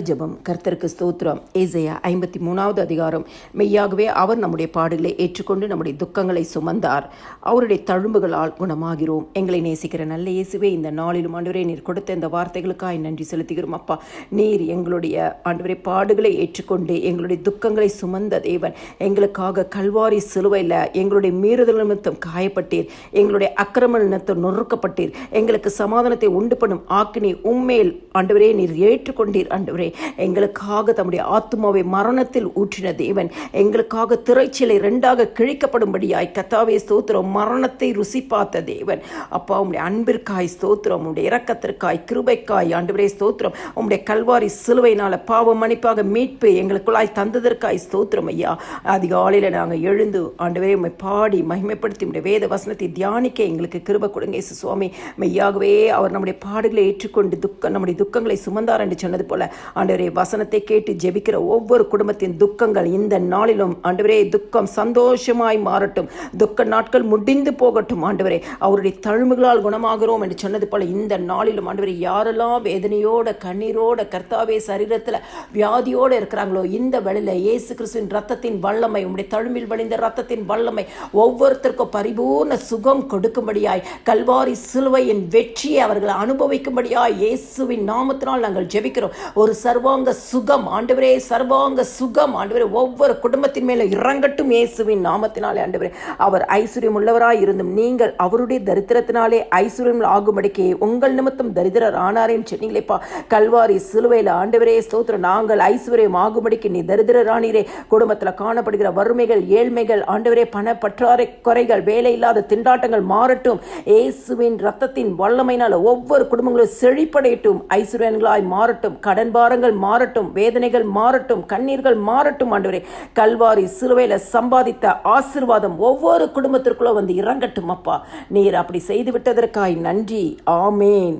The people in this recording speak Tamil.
ஜபம். கர்த்தருக்கு ஸ்தோத்திரம். ஏசையா ஐம்பத்தி மூணாவது அதிகாரம். மெய்யாகவே அவர் நம்முடைய பாடுகளை ஏற்றுக்கொண்டு நம்முடைய துக்கங்களை சுமந்தார். அவருடைய தழும்புகளால் குணமாகிறோம். எங்களை நேசிக்கிற நல்ல இயேசுவே இந்த நாளிலும் ஆண்டவரே நீர் கொடுத்த இந்த வார்த்தைகளுக்காய் நன்றி செலுத்துகிறோம் அப்பா. நீர் எங்களுடைய ஆண்டவரே பாடுகளை ஏற்றுக்கொண்டு எங்களுடைய துக்கங்களை சுமந்த தேவன். எங்களுக்காக கல்வாரி சிலுவையில் எங்களுடைய மீறுதல் நிமித்தம் காயப்பட்டீர். எங்களுடைய அக்கிரம நிமித்தம் நொறுக்கப்பட்டீர். எங்களுக்கு சமாதானத்தை உண்டு பண்ணும் ஆக்கினி உண்மையில் ஆண்டவரே நீர் ஏற்றுக்கொண்டீர் ஆண்டவரே. எங்களுக்காக தம்முடைய ஆத்மாவை மரணத்தில் ஊற்றின தேவன் எங்களுக்காக திரைச்சிலை ரெண்டாக கிழிக்கப்படும்படியாய் கத்தாவே ஸ்தோத்திரம் மரணத்தை ருசி பார்த்த தேவன். அப்பா உம்முடைய அன்பிற்காய் ஸ்தோத்திரம் உங்களுடைய இரக்கத்திற்காய் கிருபைக்காய் ஆண்டவரே ஸ்தோத்திரம். உங்களுடைய கல்வாரி சிலுவையினால பாவ மன்னிப்பாக மீட்பு எங்களுக்குள்ளாய் தந்ததற்காய் ஸ்தோத்திரம் ஐயா. அதிகாலையில் நாங்கள் எழுந்து ஆண்டவரே உம்மை பாடி மகிமைப்படுத்தி உடைய வேத வசனத்தை தியானிக்க எங்களுக்கு கிருப கொடுங்க இயேசு சுவாமி. மெய்யாகவே அவர் நம்முடைய பாடுகளை ஏற்றுக்கொண்டு துக்க நம்முடைய துக்கங்களை சுமந்தார் என்று சொன்னது போல ஆண்டவரே வசனத்தை கேட்டு ஜெபிக்கிற ஒவ்வொரு குடும்பத்தின் துக்கங்கள் இந்த நாளிலும் ஆண்டவரே துக்கம் சந்தோஷமாய் மாறட்டும். துக்க நாட்கள் முடிந்து போகட்டும் ஆண்டவரே. அவருடைய தழும்புகளால் குணமாகிறோம் என்று சொன்னது போல இந்த நாளிலும் ஆண்டவரே யாரெல்லாம் வேதனையோட கண்ணீரோட கர்த்தாவே சரீரத்தில் வியாதியோடு இருக்கிறாங்களோ இந்த வேளையில் இயேசு கிறிஸ்துவின் ரத்தத்தின் வல்லமை உங்களுடைய தழும்பில் வழிந்த ரத்தத்தின் வல்லமை ஒவ்வொருத்தருக்கும் பரிபூர்ண சுகம் கொடுக்கும்படியாய் கல்வாரி சிலுவையின் வெற்றியை அவர்கள் அனுபவிக்கும்படியாய் இயேசுவின் நாமத்தினால் நாங்கள் ஜெபிக்கிறோம். ஒரு சர்வாங்க சுகம் ஆண்டவரே சர்வாங்க சுகம். ஆண்டவரே ஒவ்வொரு குடும்பத்தின் மேலே இறங்கட்டும் இயேசுவின் நாமத்தினாலே ஆண்டவரே. அவர் ஐஸ்வர்யம் உள்ளவராய் இருந்தும் நீங்கள் அவருடைய தரித்திரத்தினாலே ஐஸ்வர்யம் ஆகும்படிக்கே உங்கள் நிமித்தம் தரித்திரர் ஆனாரேன்னு சொன்னீங்களேப்பா. கல்வாரி சிலுவையில் ஆண்டவரே ஸ்தோத்திரம் நாங்கள் ஐஸ்வர்யம் ஆகும்படிக்கு நீ தரித்திரரானீரே குடும்பத்தில் காணப்படுகிற வறுமைகள் ஏழ்மைகள் ஆண்டவரே பண பற்றாரை குறைகள் வேலை இல்லாத திண்டாட்டங்கள் மாறட்டும். இயேசுவின் ரத்தத்தின் வல்லமையினால் ஒவ்வொரு குடும்பங்களும் செழிப்படையட்டும். ஐஸ்வர்யங்களாய் மாறட்டும். கடன் பாரங்கள் மாறட்டும் வேதனைகள் மாறட்டும் கண்ணீர்கள் மாறட்டும் ஆண்டவரே. கல்வாரி சிலுவையில சம்பாதித்த ஆசிர்வாதம் ஒவ்வொரு குடும்பத்திற்குள்ள வந்து இறங்கட்டும் அப்பா. நீர் அப்படி செய்து விட்டதற்காய் நன்றி. ஆமேன்.